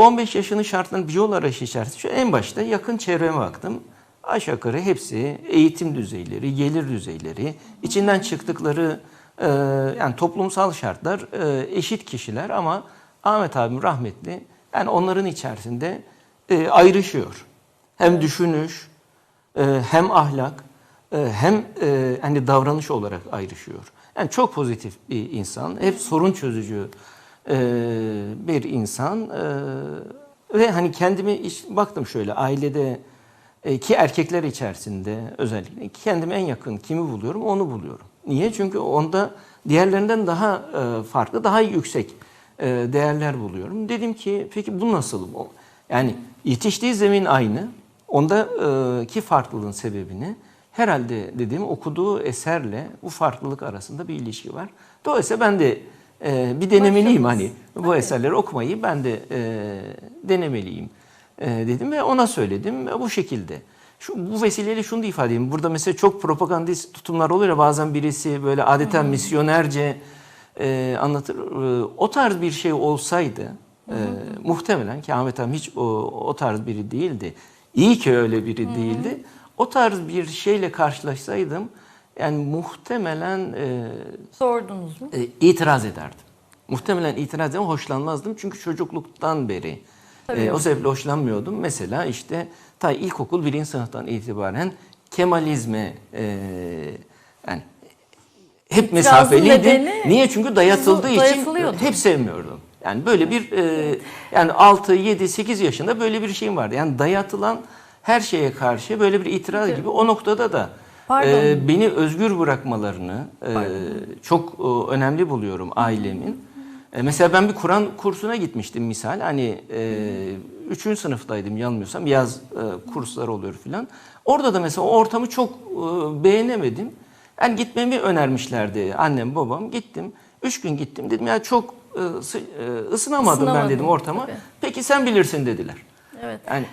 15 yaşının şartlarını bir yol arayışı içerisinde şu en başta yakın çevreme baktım. Aşağı yukarı hepsi eğitim düzeyleri, gelir düzeyleri, içinden çıktıkları e, yani toplumsal şartlar e, eşit kişiler ama Ahmet abim rahmetli yani onların içerisinde e, ayrışıyor. Hem düşünüş, e, hem ahlak, e, hem e, hani davranış olarak ayrışıyor. Yani çok pozitif bir insan, hep sorun çözücü e, bir insan E, ve hani kendimi baktım şöyle ailede e, ki erkekler içerisinde özellikle kendime en yakın kimi buluyorum onu buluyorum. Niye? Çünkü onda diğerlerinden daha e, farklı, daha yüksek değerler buluyorum. Dedim ki peki bu nasıl? Yani yetiştiği zemin aynı. Ondaki farklılığın sebebini herhalde dediğim okuduğu eserle bu farklılık arasında bir ilişki var. Dolayısıyla ben de e, bir denemeliyim hani bu eserleri okumayı ben de e, denemeliyim e, dedim ve ona söyledim ve bu şekilde. Şu, bu vesileyle şunu da ifade edeyim. Burada mesela çok propagandist tutumlar oluyor ya bazen birisi böyle adeta misyonerce e, anlatır. E, o tarz bir şey olsaydı e, muhtemelen ki Ahmet Hanım hiç o, o tarz biri değildi. İyi ki öyle biri değildi. O tarz bir şeyle karşılaşsaydım yani muhtemelen e, Sordunuz mu? e, itiraz ederdim. Muhtemelen itiraz ederdim, hoşlanmazdım. Çünkü çocukluktan beri e, o sebeple hoşlanmıyordum. Mesela işte ta ilkokul birinci sınıftan itibaren Kemalizme e, yani hep mesafeliydim. nedeni Niye? Çünkü dayatıldığı için dayatılıyordu. hep sevmiyordum. Yani böyle bir e, yani 6, 7, 8 yaşında böyle bir şeyim vardı. Yani dayatılan her şeye karşı böyle bir itiraz gibi o noktada da Pardon. e, beni özgür bırakmalarını e, çok e, önemli buluyorum ailemin. E, mesela ben bir Kur'an kursuna gitmiştim misal. Hani e, üçüncü sınıftaydım yanılmıyorsam yaz e, kurslar oluyor filan. Orada da mesela o ortamı çok e, beğenemedim. Yani gitmemi önermişlerdi annem babam. Gittim. Üç gün gittim. Dedim ya çok e, ısı- e, ısınamadım ben dedim ortama. tabii. Peki sen bilirsin dediler. Evet. Yani